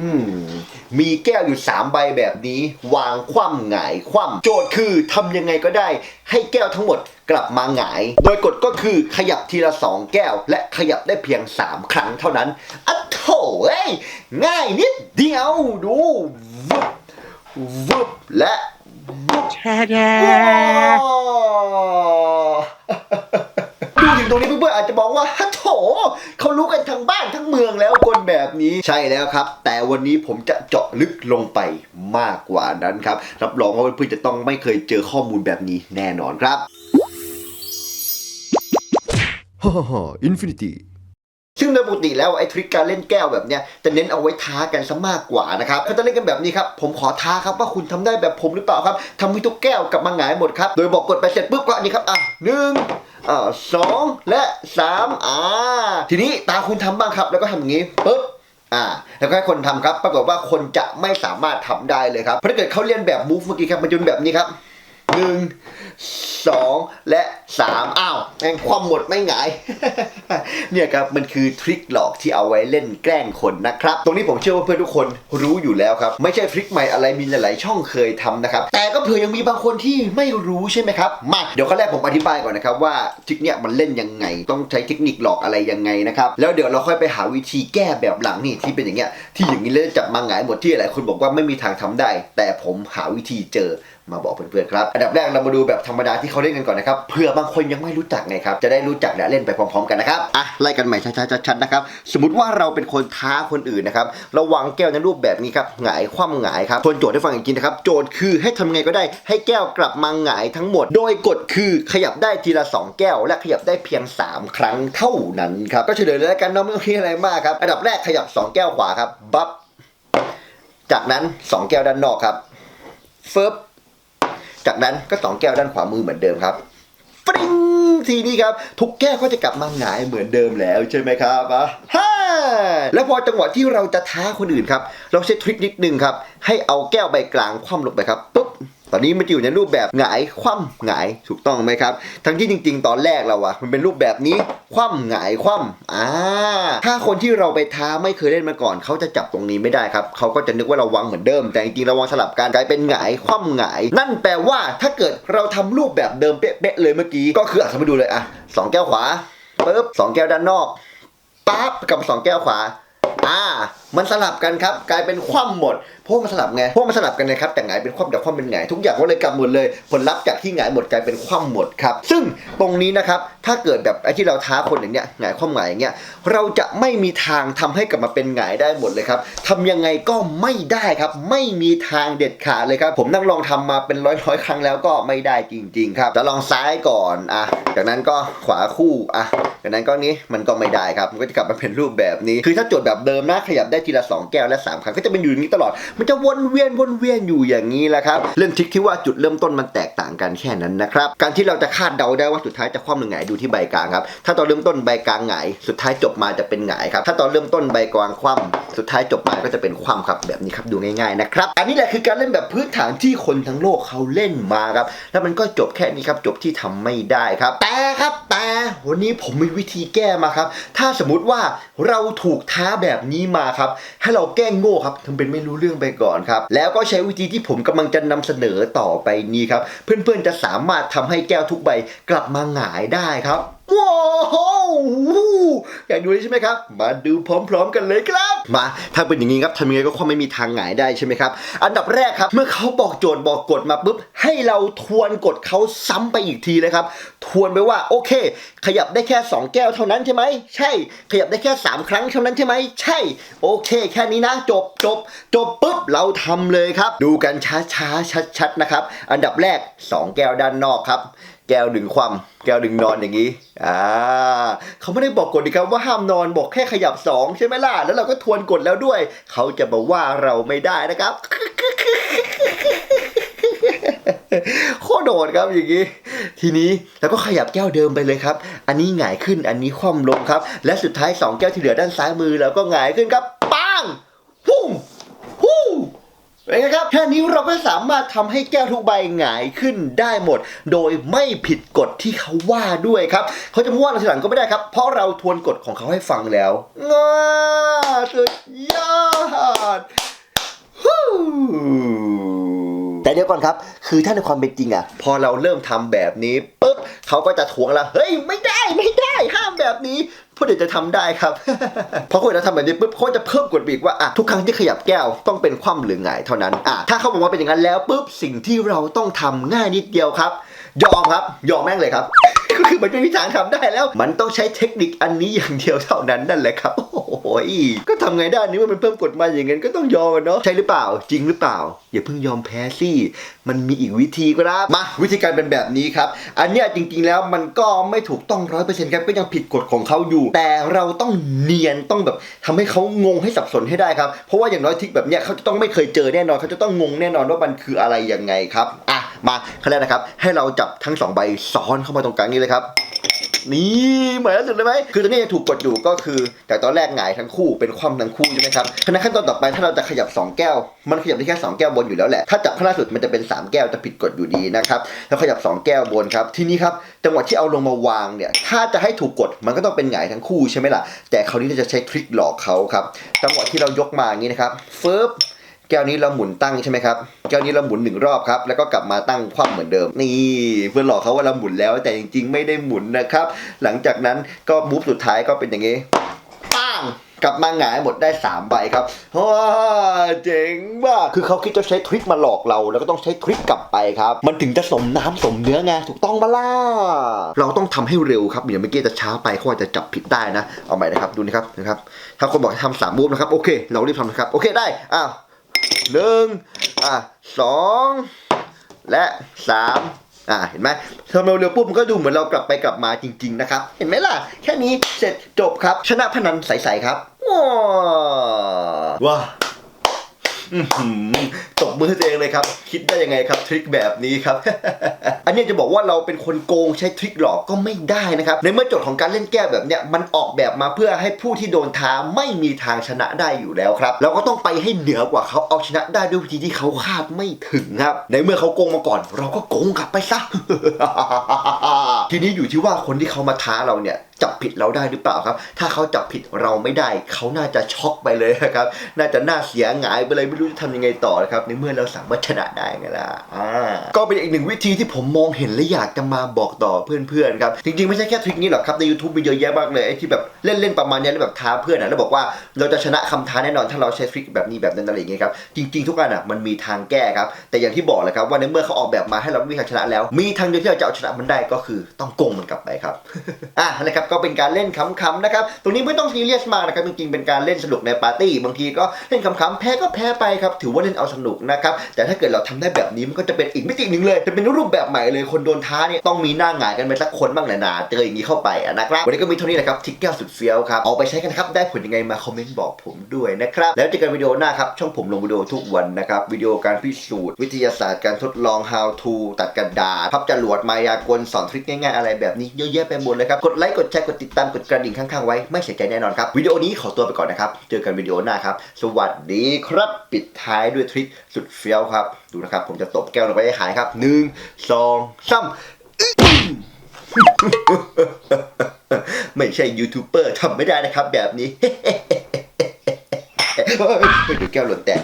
อืมมีแก้วอยู่ 3 ใบแบบนี้ วางคว่ำหงายคว่ำโจทย์คือทำยังไงก็ได้ ให้แก้วทั้งหมดกลับมาหงาย โดยกฎก็คือขยับทีละ 2 แก้ว และขยับได้เพียง 3 ครั้งเท่านั้นอะโถเอ้ยง่ายนิดเดียวดูวึบวึบและวึบดูถึงตรงนี้เพื่อนๆอาจจะบอกว่าฮัโถ เขารู้กันทั้งบ้านทั้งเมืองแล้วคนแบบนี้ใช่แล้วครับ แต่วันนี้ผมจะเจาะลึกลงไปมากกว่านั้นครับ รับรองว่าเพื่อนๆจะต้องไม่เคยเจอข้อมูลแบบนี้แน่นอนครับฮ่าฮ่าอินฟินิตี้ซึ่งโดยปกติแล้วไอ้ทริคการเล่นแก้วแบบเนี้ยจะเน้นเอาไว้ท้ากันซะมากกว่านะครับถ้าจะเล่นกันแบบนี้ครับผมขอท้าครับว่าคุณทำได้แบบผมหรือเปล่าครับทำให้ทุกแก้วกลับมาหงายหมดครับ โดยบอกกดไปเสร็จปุ๊บก็อันนี้ครับอะหนึ่ง อ่าสองและสามอ่าทีนี้ตาคุณทำบ้างครับ แล้วก็ทำอย่างนี้ปุ๊บอ่าแล้วก็ให้คนทำครับ ปรากฏว่าคนจะไม่สามารถทำได้เลยครับ เพราะถ้าเกิดเขาเรียนแบบมูฟเมื่อกี้ครับมันจะเป็นแบบนี้ครับหนึ่งส องและสามอ้าวแม่งความหมดไม่หงาย เนี่ยครับ มันคือทริคหลอกที่เอาไว้เล่นแกล้งคนนะครับ ตรงนี้ผมเชื่อว่าเพื่อนทุกคนรู้อยู่แล้วครับ ไม่ใช่ทริคใหม่อะไรมีหลายๆช่องเคยทำนะครับ แต่ก็เผื่อยังมีบางคนที่ไม่รู้ใช่ไหมครับ มา เดี๋ยวขั้นแรกผมอธิบายก่อนนะครับว่าทริคเนี่ยมันเล่นยังไง ต้องใช้เทคนิคหลอกอะไรยังไงนะครับ แล้วเดี๋ยวเราค่อยไปหาวิธีแก้แบบหลังนี่ที่เป็นอย่างเงี้ย ที่อย่างนี้เล่นจับมาหงายหมดที่หลายคนบอกว่าไม่มีทางทำได้ แต่ผมหาวิธีเจอ มาบอกเพื่อนๆครับ อันดับแรกเรามาดูแบบธรรมดาที่เขาเล่นกันก่อนนะครับเผื่อบางคนยังไม่รู้จักไงครับจะได้รู้จักและเล่นไปพร้อม ๆ กันนะครับอะไล่กันใหม่ช้าๆชัดๆนะครับสมมติว่าเราเป็นคนท้าคนอื่นนะครับเราวางแก้วในรูปแบบนี้ครับหงายคว่ำหงายครับทวนโจทย์ให้ฟังอีกทีนะครับโจทย์คือให้ทำไงก็ได้ ให้แก้วกลับมาหงายทั้งหมด โดยกฎคือขยับได้ทีละสองแก้ว และขยับได้เพียง 3 ครั้งเท่านั้นครับก็เฉลยเลยแล้วกันเนาะไม่ต้องคิดอะไรมากครับอันดับแรกขยับสองแก้วขวาครับบับจากนั้นสองแก้วด้านนอกครับเฟิบ จากนั้นก็สองแก้วด้านขวามือเหมือนเดิมครับฟริ้งทีนี้ครับ ทุกแก้วก็จะกลับมาหงายเหมือนเดิมแล้วใช่ไหมครับอะฮ่าแล้วพอจังหวะที่เราจะท้าคนอื่นครับ เราใช้ทริคนิดนึงครับ ให้เอาแก้วใบกลางคว่ำลงไปครับปุ๊บ ตอนนี้มันจะอยู่ในรูปแบบหงายคว่ำหงายถูกต้องไหมครับ ทั้งที่จริง ๆ ตอนแรกเราอะมันเป็นรูปแบบนี้คว่ำหงายคว่ำอ่าถ้าคนที่เราไปท้าไม่เคยเล่นมาก่อน เขาจะจับตรงนี้ไม่ได้ครับเขาก็จะนึกว่าเราวางเหมือนเดิม แต่จริงๆเราวางสลับกันกลายเป็นหงายคว่ำหงาย นั่นแปลว่าถ้าเกิดเราทำรูปแบบเดิมเป๊ะๆเลยเมื่อกี้ก็คืออะสมมติดูเลยอะสองแก้วขวาปุ๊บสองแก้วด้านนอกปั๊บกับสองแก้วขวาอ่า มันสลับกันครับกลายเป็นคว่ำหมดเพราะมันสลับไงเพราะมันสลับกันนะครับแต่หงายเป็นคว่ำแต่คว่ำเป็นหงายทุกอย่างก็เลยกลับหมดเลย ผลลัพธ์จากที่หงายหมดกลายเป็นคว่ำหมดครับซึ่งตรงนี้นะครับถ้าเกิดแบบไอ้ที่เราท้าคนอย่างเนี้ยหงายคว่ำหงายอย่างเงี้ยเราจะไม่มีทางทำให้กลับมาเป็นหงายได้หมดเลยครับทำยังไงก็ไม่ได้ครับ ไม่มีทางเด็ดขาดเลยครับผมนั่งลองทำมาเป็นร้อยร้อยๆครั้งแล้วก็ไม่ได้จริง ๆ ครับจะลองซ้ายก่อนอะจากนั้นก็ขวาคู่อะจากนั้นก็นี้มันก็ไม่ได้ครับมันก็จะกลับมาเป็นรูปแบบนี้ คือถ้าโจทย์แบบเดิมนะขยับได้ทีละสองแก้วและสามครั้งก็จะเป็นอยู่อย่างนี้ตลอด มันจะวนเวียนวนเวียนอยู่อย่างนี้แหละครับเรื่องทริคที่ว่าจุดเริ่มต้นมันแตกต่างกันแค่นั้นนะครับการที่เราจะคาดเดาได้ว่าสุดท้ายจะคว่ำหรือหงายดูที่ใบกลางครับถ้าตอนเริ่มต้นใบกลางหงายสุดท้ายจบมาจะเป็นหงายครับถ้าตอนเริ่มต้นใบกลางคว่ำสุดท้ายจบมาก็จะเป็นคว่ำครับแบบนี้ครับดูง่ายๆนะครับอันนี้แหละคือการเล่นแบบพื้นฐานที่คนทั้งโลกเขาเล่นมาครับแล้วมันก็จบแค่นี้ครับจบที่ทำไม่ได้ครับแต่ครับ แต่วันนี้ผมมีวิธีแก้มาครับ ถ้าสมมติว่าเราถูกท้าแบบนี้มาครับ ให้เราแก้งโง่ครับทำเป็นไม่รู้เรื่องไปก่อนครับ แล้วก็ใช้วิธีที่ผมกำลังจะนำเสนอต่อไปนี้ครับ เพื่อนๆจะสามารถทำให้แก้วทุกใบกลับมาหงายได้ครับ ว้าวอยากดูใช่ไหมครับ มาดูพร้อม ๆ กันเลยครับ มาถ้าเป็นอย่างนี้ครับทำยังไงก็คงไม่มีทางหงายได้ใช่ไหมครับ อันดับแรกครับ เมื่อเขาบอกโจทย์บอกกฎมาปุ๊บ ให้เราทวนกฎเขาซ้ำไปอีกทีเลยครับ ทวนไปว่าโอเค ขยับได้แค่ 2 แก้วเท่านั้นใช่ไหมใช่ ขยับได้แค่ 3 ครั้งเท่านั้นใช่ไหมใช่ โอเค แค่นี้นะ จบจบจบปุ๊บเราทำเลยครับ ดูกันช้าๆชัดๆนะครับ อันดับแรก 2 แก้วด้านนอกครับ แก้วดึงความแก้วดึงนอนอย่างนี้อ่าเขาไม่ได้บอกกฎดีครับว่าห้ามนอนบอกแค่ขยับสองใช่ไหมล่ะ แล้วเราก็ทวนกฎแล้วด้วย เขาจะมาว่าเราไม่ได้นะครับโคตรโดดครับอย่างนี้ ทีนี้แล้วก็ขยับแก้วเดิมไปเลยครับ อันนี้หงายขึ้นอันนี้คว่ำลงครับ และสุดท้ายสองแก้วที่เหลือด้านซ้ายมือแล้วก็หงายขึ้นครับปังฮู้ฮู้ เเป็นไงครับ แค่นี้เราก็สามารถทำให้แก้วทุกใบหงายขึ้นได้หมด โดยไม่ผิดกฎที่เขาว่าด้วยครับเขาจะมาว่าเราทีหลังก็ไม่ได้ครับ เพราะเราทวนกฎของเขาให้ฟังแล้วง้าสุดยอดฮู้แต่เดี๋ยวก่อนครับ คือถ้าในความเป็นจริงอะพอเราเริ่มทำแบบนี้ปุ๊บเขาก็จะทวงเราเฮ้ยไม่ได้ไม่ได้ห้ามแบบนี้ พวกเด็กจะทำได้ครับเพอคนเราทำแบบนี้ปุ๊บเขาจะเพิ่มกฎบีกว่าอะทุกครั้งที่ขยับแก้วต้องเป็นคว่ำหรือหงายเท่านั้นอะถ้าเขาบอกว่าเป็นอย่างนั้นแล้วปุ๊บสิ่งที่เราต้องทำง่ายนิดเดียวครับ ยอมครับ ยอมแม่งเลยครับก็คือมันไม่มีทางทำได้แล้ว มันต้องใช้เทคนิคอันนี้อย่างเดียวเท่านั้นนั่นแหละครับ โอ้ยก็ทำไงได้นี่ว่ามันเพิ่มกฎมาอย่างงั้นก็ต้องยอมอะเนาะใช่หรือเปล่าจริงหรือเปล่า อย่าเพิ่งยอมแพ้สิมันมีอีกวิธีครับมาวิธีการเป็นแบบนี้ครับ อันเนี้ยจริง ๆ แล้วมันก็ไม่ถูกต้องร้อยเปอร์เซ็นต์ครับก็ยังผิดกฎของเขาอยู่ แต่เราต้องเนียนต้องแบบทำให้เขางงให้สับสนให้ได้ครับเพราะว่าอย่างน้อยทิกแบบเนี้ยเขาจะต้องไม่เคยเจอแน่นอนเขาจะต้องงงแน่นอนว่ามันคืออะไรยังไงครับอะมาขั้นแรกนะครับ ให้เราจับทั้งสองใบซ้อนเข้ามาตรงกลางนี้เลยครับ นี่เหมือนสุดเลยไหมคือตอนนี้ยังถูกกดอยู่ก็คือ แต่ตอนแรกหงายทั้งคู่เป็นคว่ำทั้งคู่ใช่ไหมครับขณะขั้นตอนต่อไปถ้าเราจะขยับ 2 แก้ว มันขยับได้แค่ 2 แก้วบนอยู่แล้วแหละถ้าจับข้างล่าสุดมันจะเป็น 3 แก้วจะผิดกฎอยู่ดีนะครับแล้วขยับ 2 แก้วบนครับทีนี้ครับจังหวะที่เอาลงมาวางเนี่ยถ้าจะให้ถูกกดมันก็ต้องเป็นหงายทั้งคู่ใช่ไหมล่ะแต่คราวนี้เราจะใช้ทริคหลอกเขาครับจังหวะที่เรายกมาอย่างนี้นะครับเฟึบ แก้วนี้เราหมุนตั้งใช่ไหมครับ แก้วนี้เราหมุนหนึ่งรอบครับ แล้วก็กลับมาตั้งคว่ำเหมือนเดิม นี่เพื่อหลอกเขาว่าเราหมุนแล้ว แต่จริง ๆ ไม่ได้หมุนนะครับ หลังจากนั้นก็มูฟสุดท้ายก็เป็นอย่างนี้ปังกลับมาหงายหมดได้ 3 ใบครับว้าเจ๋งมากคือเขาคิดจะใช้ทริคมาหลอกเรา แล้วก็ต้องใช้ทริคกลับไปครับ มันถึงจะสมน้ำสมเนื้อไง ถูกต้องปะล่ะ เราต้องทำให้เร็วครับอย่าเมื่อกี้จะช้าไปเขาอาจจะจับผิดได้นะ เอาใหม่นะครับ ดูนะครับ นะครับ ถ้าคนบอกให้ทำสามมูฟนะครับ โอเค เรารีบทำนะครับ โอเค ได้ อ้าว หนึ่งอะสองและสามอะเห็นไหมทำเร็วๆปุ๊บมันก็ดูเหมือนเรากลับไปกลับมาจริง ๆ นะครับ เห็นไหมล่ะ แค่นี้เสร็จจบครับ ชนะพนันใสๆครับว้าวว้าอื้อหือ ตบมือตัวเองเลยครับ คิดได้ยังไงครับทริคแบบนี้ครับ อันนี้จะบอกว่าเราเป็นคนโกงใช้ทริคหลอกก็ไม่ได้นะครับ ในเมื่อโจทย์ของการเล่นแก้วแบบเนี้ยมันออกแบบมาเพื่อให้ผู้ที่โดนท้าไม่มีทางชนะได้อยู่แล้วครับเราก็ต้องไปให้เหนือกว่าเขาเอาชนะได้ด้วยวิธีที่เขาคาดไม่ถึงครับ ในเมื่อเขาโกงมาก่อน เราก็โกงกลับไปซะ ทีนี้อยู่ที่ว่าคนที่เขามาท้าเราเนี่ยจับผิดเราได้หรือเปล่าครับ ถ้าเขาจับผิดเราไม่ได้ เขาน่าจะช็อกไปเลยนะครับ น่าจะหน้าเสียหงายไปเลยไม่รู้จะทำยังไงต่อนะครับ ในเมื่อเราสามารถชนะได้ไงล่ะก็เป็นอีกหนึ่งวิธีที่ผมมองเห็นและอยากจะมาบอกต่อเพื่อนๆครับ จริงๆไม่ใช่แค่ทริคนี้หรอกครับ ใน YouTube มีเยอะแยะมากเลยไอ้ที่แบบเล่นๆประมาณนี้แล้วแบบท้าเพื่อนนะแล้วบอกว่าเราจะชนะคำท้าแน่นอนถ้าเราใช้ทริคแบบนี้แบบนั้นอะไรอย่างเงี้ยครับจริง ๆ ทุกอันอะมันมีทางแก้ครับแต่อย่างที่บอกเลยครับว่าในเมื่อเขาออกแบบมาให้เราไม่มีทางชนะแล้ว มีทางเดียวที่เราจะเอาชนะมันได้ก็คือต้องโกงมันกลับไปครับ อะนะครับก็เป็นการเล่นขำๆนะครับตรงนี้ไม่ต้องซีเรียสมากนะครับจริงๆเป็นการเล่นสนุกในปาร์ตี้บางทีก็เล่นขำๆแพ้ก็แพ้ไปครับถือว่าเล่นเอาสนุกนะครับแต่ถ้าเกิดเราทำได้แบบนี้มันก็จะเป็นอีกมิติหนึ่งเลยจะเป็นรูปแบบใหม่เลยคนโดนท้าเนี่ยต้องมีหน้าหงายกันไปสักคนบ้างแหละนะเจออย่างนี้เข้าไปนะครับวันนี้ก็มีเท่านี้แหละครับทิกแก้วสุดเฟี้ยวครับเอาไปใช้กันครับได้ผลยังไงมาคอมเมนต์บอกผมด้วยนะครับแล้วเจอกันวิดีโอหน้าครับช่องผมลงวิดีโอทุกวันนะครับวิดีโอการพิสูจน์วิทยาศาสตร์การทดลอง how to ตัดกระดาษพับจรวดมายากลสอนทริคง่ายอะไรแบบนี้เยอะแยะไปหมดเลยครับ กดไลค์ กดแชร์ กดติดตาม กดกระดิ่งข้างๆไว้ ไม่เสียใจแน่นอนครับ วิดีโอนี้ขอตัวไปก่อนนะครับ เจอกันวิดีโอหน้าครับ สวัสดีครับ ปิดท้ายด้วยทริคสุดเฟี้ยวครับ ดูนะครับ ผมจะตบแก้วลงไปให้หายครับหนึ่งสองสามไม่ใช่ยูทูบเบอร์ทำไม่ได้นะครับแบบนี้เดี๋ยวแก้วหล่นแตก